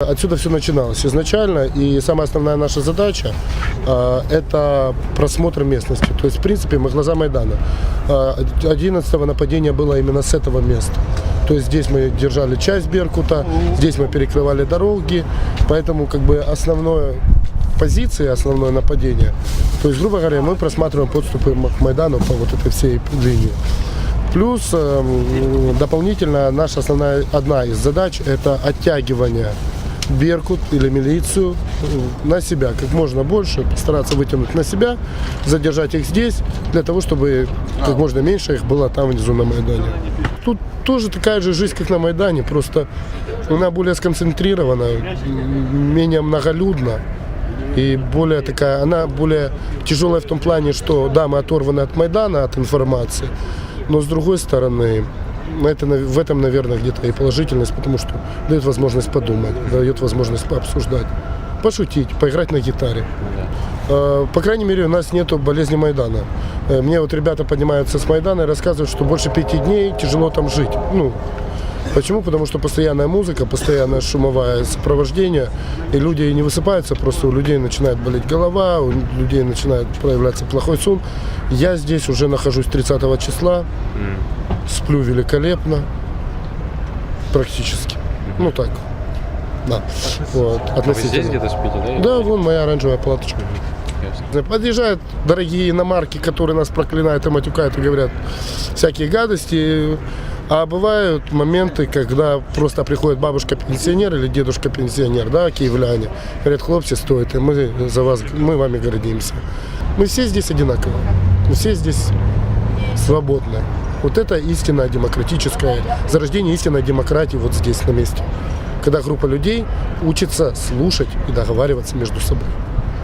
Отсюда все начиналось изначально, и самая основная наша задача э, это просмотр местности. То есть, в принципе, мы глаза Майдана. Э, 11 нападение было именно с этого места. То есть здесь мы держали часть Беркута, здесь мы перекрывали дороги, поэтому как бы основное позиции, основное нападение. То есть, грубо говоря, мы просматриваем подступы к Майдану по вот этой всей линии. Плюс эм, дополнительно наша основная одна из задач это оттягивание Беркут или милицию э, на себя, как можно больше, постараться вытянуть на себя, задержать их здесь, для того, чтобы как можно меньше их было там внизу на Майдане. Тут тоже такая же жизнь, как на Майдане, просто она более сконцентрирована, менее многолюдна. И более такая, она более тяжелая в том плане, что да, мы оторваны от Майдана, от информации, но с другой стороны, это, в этом, наверное, где-то и положительность, потому что дает возможность подумать, дает возможность пообсуждать, пошутить, поиграть на гитаре. Э, По крайней мере, у нас нет болезни Майдана. Э, Мне вот ребята поднимаются с Майдана и рассказывают, что больше пяти дней тяжело там жить. Ну, Почему? Потому что постоянная музыка, постоянное шумовое сопровождение, и люди не высыпаются, просто у людей начинает болеть голова, у людей начинает проявляться плохой сон. Я здесь уже нахожусь 30 числа, сплю великолепно, практически. Ну так, да. Вот, А Вы здесь где-то спите, да? Да, вон моя оранжевая палаточка. Ясно. Подъезжают дорогие иномарки, которые нас проклинают и матюкают и говорят всякие гадости. А бывают моменты, когда просто приходит бабушка-пенсионер или дедушка-пенсионер, да, киевляне, говорят, хлопцы, стойте, мы за вас, мы вами гордимся. Мы все здесь одинаковы, мы все здесь свободны. Вот это истинная демократическая, зарождение истинной демократии вот здесь на месте. Когда группа людей учится слушать и договариваться между собой.